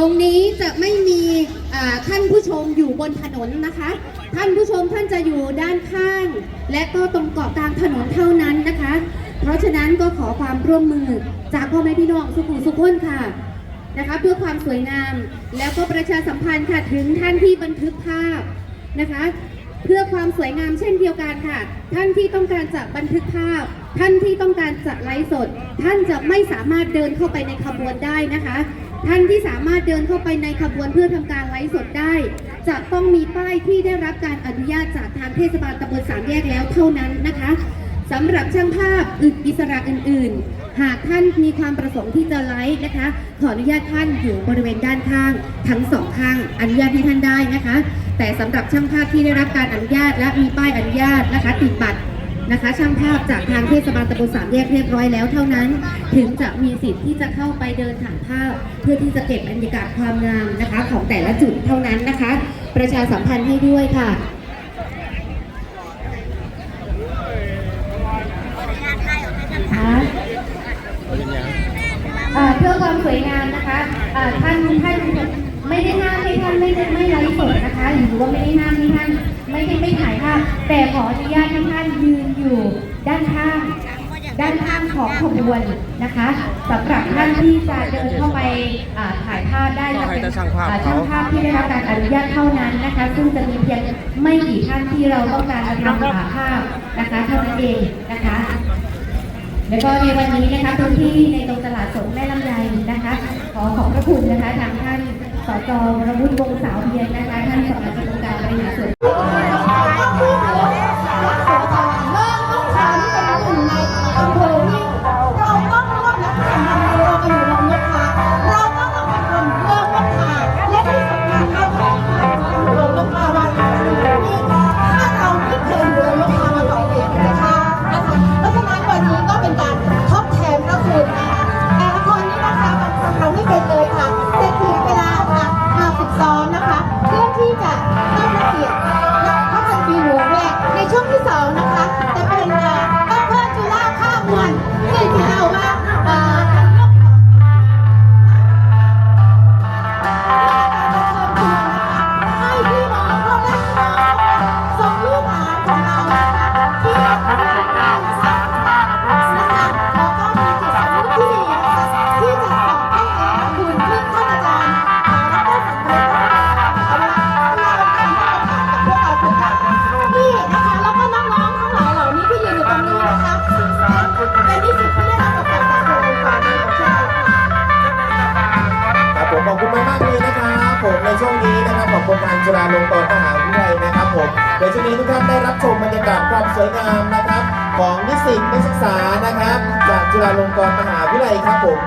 รงนี้จะไม่มีท่านผู้ชมอยู่บนถนนนะคะ ท่านผู้ชมท่านจะอยู่ด้านข้าง และก็ตรงเกาะกลางถนนเท่านั้นนะคะ เพราะฉะนั้นก็ขอความร่วมมือจากพ่อแม่พี่น้องสุขุมสุขคนค่ะนะคะ เพื่อความสวยงาม แล้วก็ประชาสัมพันธ์ค่ะถึงท่านที่บันทึกภาพนะคะ เพื่อความสวยงามเช่นเดียวกันค่ะ ท่านที่ต้องการจะบันทึกภาพ ท่านที่ต้องการจะไลฟ์สด ท่านจะไม่สามารถเดินเข้าไปในขบวนได้นะคะ ท่านที่สามารถเดินเข้าไปในขบวนเพื่อทำการไลฟ์สดได้ จะต้องมีป้ายที่ได้รับการอนุญาตจากทางเทศบาลตำบลสามแยกแล้วเท่านั้นนะคะสำหรับช่างภาพอื่นอิสระอื่น ๆ หากท่านมีความประสงค์ที่จะไลฟ์นะคะ ขออนุญาตท่านอยู่บริเวณด้านข้าง ทั้งสองข้างอนุญาตให้ท่านได้นะคะ แต่สำหรับช่างภาพที่ได้รับการอนุญาตและมีป้ายอนุญาตนะคะติดบัตร นะคะ ช่างภาพจากทางเทศบาลตำบลสามแยกเรียบร้อยแล้วเท่านั้น ถึงจะมีสิทธิ์ที่จะเข้าไปเดินถ่ายภาพ เพื่อที่จะเก็บบรรยากาศความงามนะคะ ของแต่ละจุดเท่านั้นนะคะ ประชาสัมพันธ์ให้ด้วยค่ะค่ะเอ่อเพื่อความสวยงามนะคะเอ่อท่านท่านไม่ได้ห้ามให้ท่านไม่ได้ไม่ไลฟ์สดนะคะหรือว่าไม่ได้ห้ามให้ท่าน ไม่ได้ไม่ถ่ายภาพแต่ขออนุญาตให้ท่านยืนอยู่ด้านข้าง ด้านข้างของขบวนนะคะสำหรับท่านที่จะเดินเข้าไปอ่าถ่ายภาพได้จะเป็นก็ให้แต่ช่างภาพอ่เขาช่างภาพที่ได้รับการอนุญาตเท่านั้นนะคะ ซึ่งจะมีเพียงไม่กี่ท่านที่เราต้องการจะทำถ่ายภาพนะคะเท่านั้นเองนะคะแล้วก็ในวันนี้นะคะพื้นที่ในตรงตลาดสดแม่ลำไยนะคะ ขอขอบพระคุณนะคะทางท่านสจวรวุฒิวงศ์สาวเพียรนะคะท่านสมาชิกองค์การบริหารส่วน ฬาลงกรณ์มหาวิทยาลัยนะครับผมเดี๋ยวช่วงนี้ทุกท่านได้รับชมบรรยากาศความสวยงามนะครับ ของนิสิตนักศึกษานะครับ จากจุฬาลงกรณ์มหาวิทยาลัยครับผม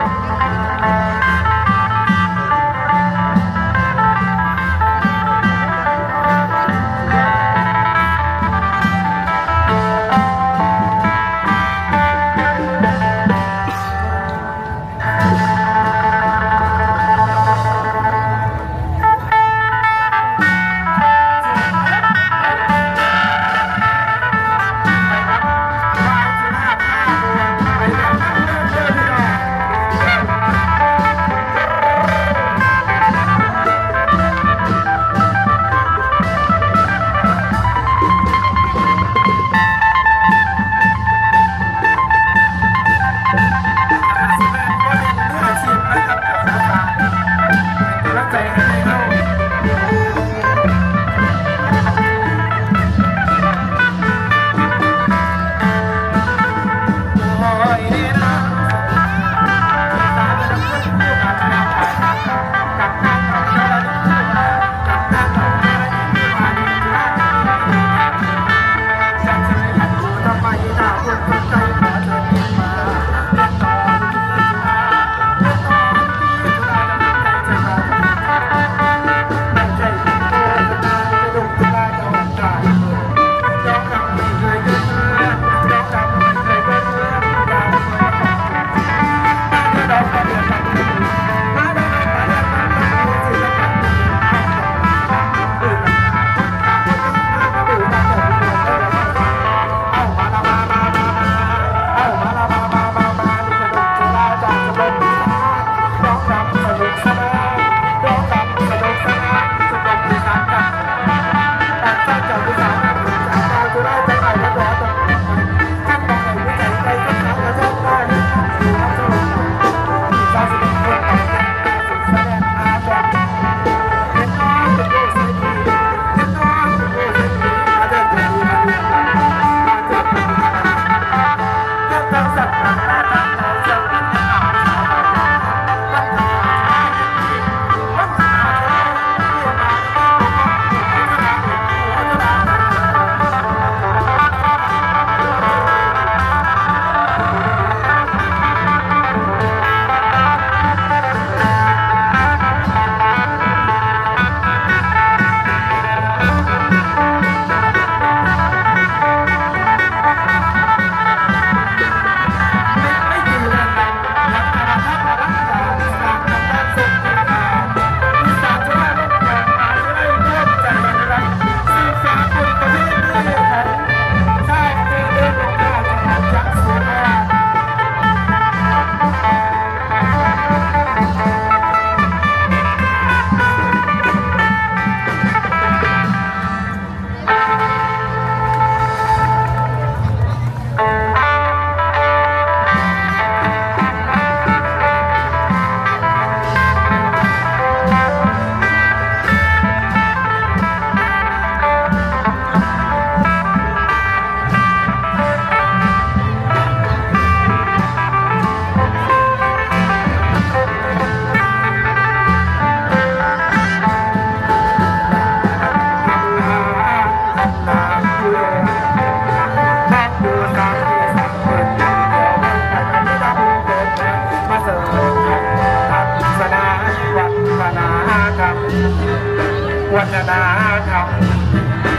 วัรณนาคำ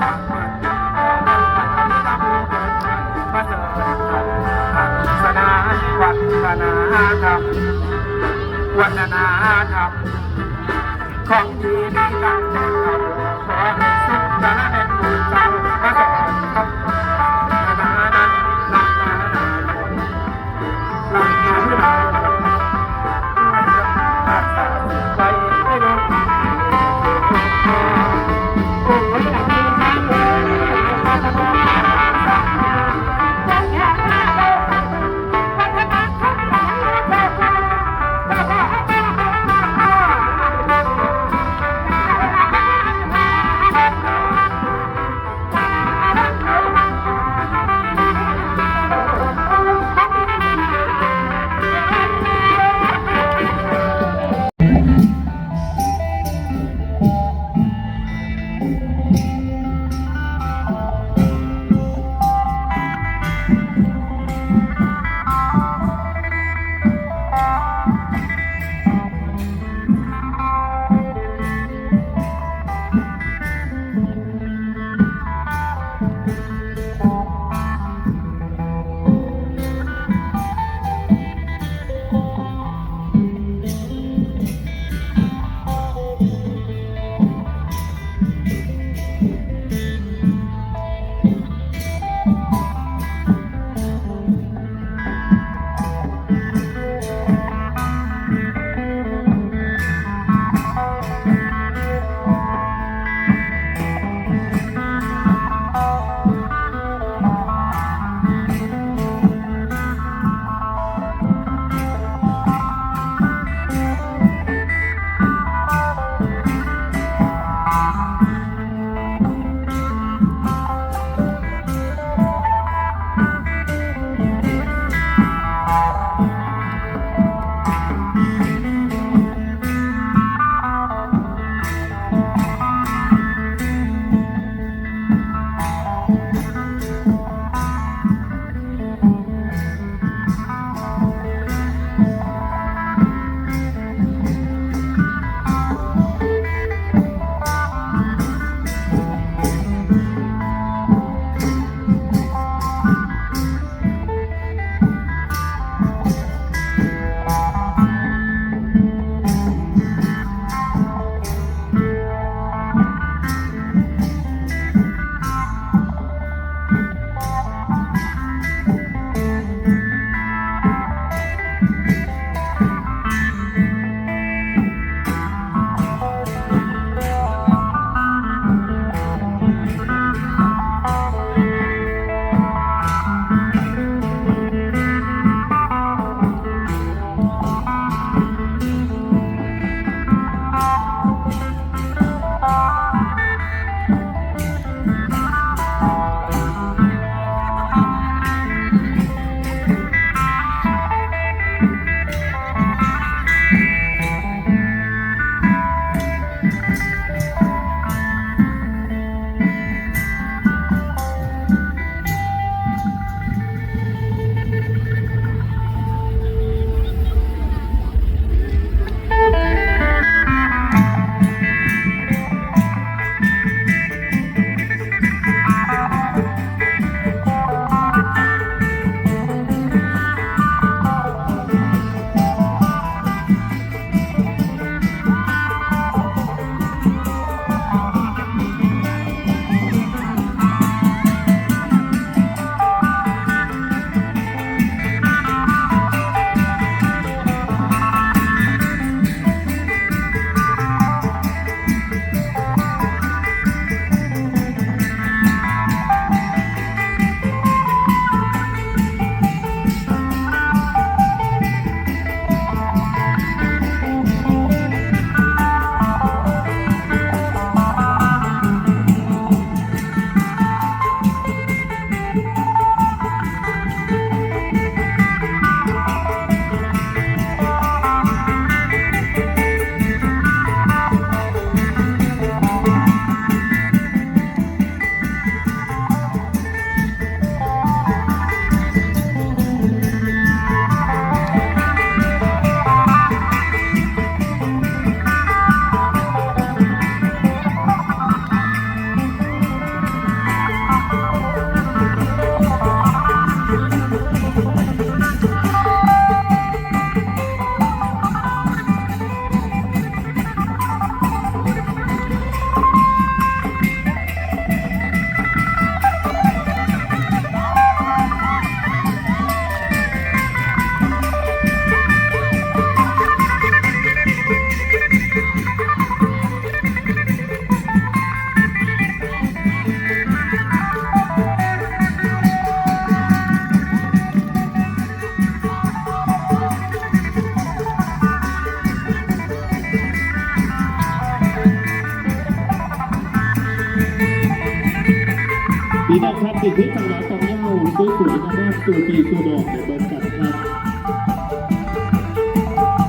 ศาสนาวัฒนธรรมวัฒนธรรมของดีมีกันแต่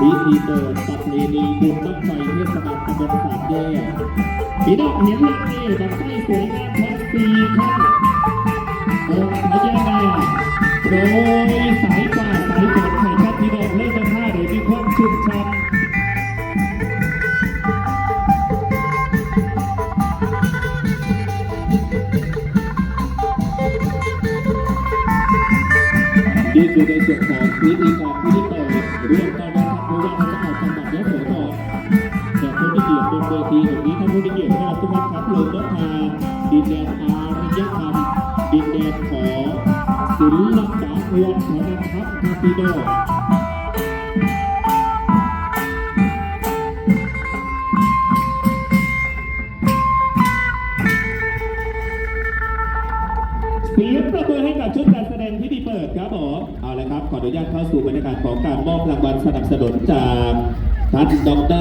พิธีเปิดปัตเลนีบุญบั้งไฟเทศบาลตำบลสามแยกพี่น้อกเห็นแล้วนี่แบบไฟสวยงามทั้งสี่ครับองค์พญานาคโดยสายฟ้า การบังคับผู้ว่าราชการจังหวัดยะโสธรแต่ผู้ที่เกียรติบนเวทีแห่งนี้ท่านผู้ที่เกียรตินะครับทุกท่านครับลงนภาดินแดนอารยธรรมดินแดนของศิลปะวัฒนธรรมครับพี่น้องเสียงประเมินให้กับชุดการแสดงพิธีเปิดครับผมเอาละครับ ขออนุญาตเข้าสู่าศของการมอบรางวัลสนับสนุนจากท่านดร